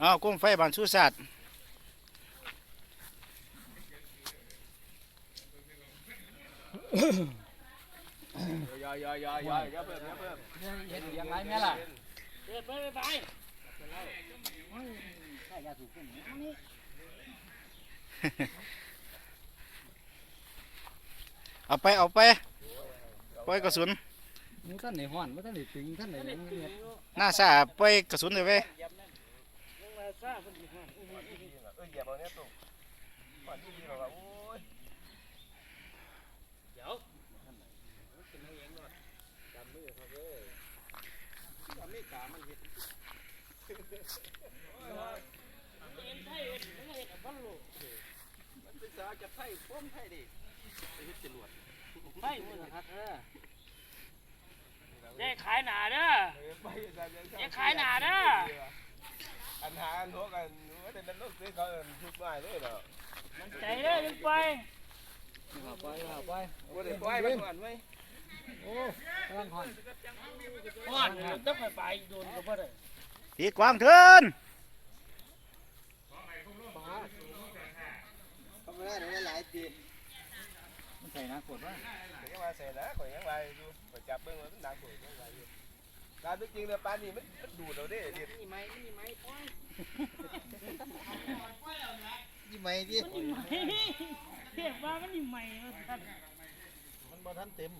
เอ้าวกุ้งไฟบานสุสัตว์ยอยอยอยอยเยอะเพิ่มเยอะเพิ่มเห็นยังไงแม่ล่ะเดินไปไปเอาไปเอาไป ปล่อยกระสุนมึงท่านไหนห้อนมึงท่านไหนตึงท่านไหนยังเนี่ยหน้าซาปล่อยกระสุนเลยเว้ยลงมาซ่าคนดีมากเออเหยียบเอาเนี้ยตุ้มก่อนที่ดีหรอกว่าโอ้ยเดี๋ยวมันเป็นสาจะไทยป้อมไทยดิไปเฮ็ดจรวด ไปหมดนะครับเออได้ขายหนาเด้อเออไปแต่ยังอย่าขายหนาเด้ออันหาอันหัวกันว่าแต่นั้นลูกซื้อเขาเอิ้นทุกไม้เลยเนาะมันใจเด้อยังไปเอาไปเอาไปบ่ได้ปล่อยมันก่อนไว้โอ้กำลังห้อนพอดต้องไปไปโดนก็บ่ได้ตีกวางเถินทำไม่ได้เดี๋ยวหลายปีมันใส่น้ำกดว่า ยังมาใส่นะข่อยยังไงอยู่ข่อยจับเบิ่งว่ามันหนักข่อยยังไงอยู่การเป็นจริงเนี่ยปานนี้มันมันดูดเอาเด้เด็ดนี่ไหมนี่ไหมปล่อยยี่ไหมดิมันนี่ไหมเทียบว่ามันนี่ไหมว่าซั่นมันบ่ทันเต็ม